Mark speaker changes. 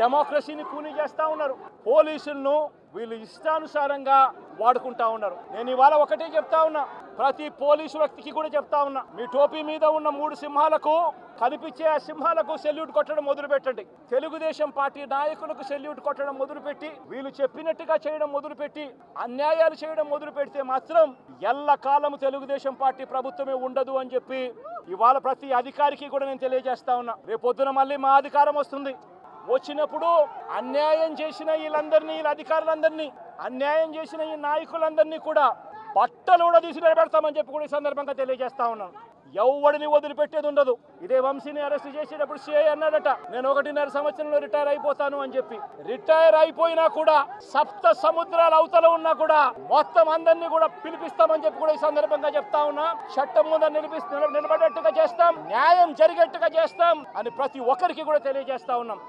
Speaker 1: డెమోక్రసీని కూని చేస్తా ఉన్నారు. పోలీసులను వీళ్ళు ఇష్టానుసారంగా వాడుకుంటా ఉన్నారు. నేను ఇవాళ ఒకటే చెప్తా ఉన్నా. ప్రతి పోలీసు వ్యక్తికి కూడా చెప్తా ఉన్నా. మీ టోపీ మీద ఉన్న మూడు సింహాలకు కనిపించే ఆ సింహాలకు సెల్యూట్ కొట్టడం మొదలు పెట్టండి తెలుగుదేశం పార్టీ నాయకులకు సెల్యూట్ కొట్టడం మొదలుపెట్టి వీళ్ళు చెప్పినట్టుగా చేయడం మొదలుపెట్టి అన్యాయాలు చేయడం మొదలు పెడితే మాత్రం ఎల్ల తెలుగుదేశం పార్టీ ప్రభుత్వమే ఉండదు అని చెప్పి ఇవాళ ప్రతి అధికారికి కూడా నేను తెలియజేస్తా ఉన్నా. రేపొద్దున మళ్ళీ మా అధికారం వస్తుంది. వచ్చినప్పుడు అన్యాయం చేసిన వీళ్ళందరినీ వీళ్ళ అధికారులందరినీ అన్యాయం చేసిన ఈ నాయకులందరినీ కూడా బట్టలు కూడా తీసి నిలబెడతామని చెప్పి కూడా ఈ సందర్భంగా తెలియజేస్తా ఉన్నాను ఎవడిని వదిలిపెట్టేది ఉండదు. ఇదే వంశీని అరెస్ట్ చేసేటప్పుడు సిఐ అన్నాడట నేను ఒకటిన్నర సంవత్సరంలో రిటైర్ అయిపోతాను అని చెప్పి. రిటైర్ అయిపోయినా కూడా సప్త సముద్రాల అవతల ఉన్నా కూడా మొత్తం అందరినీ కూడా పిలిపిస్తామని చెప్పి కూడా ఈ సందర్భంగా చెప్తా ఉన్నా. చట్టం ముందు నిలిపి నిలబడేట్టుగా చేస్తాం. న్యాయం జరిగేట్టుగా చేస్తాం అని ప్రతి ఒక్కరికి కూడా తెలియజేస్తా ఉన్నాం.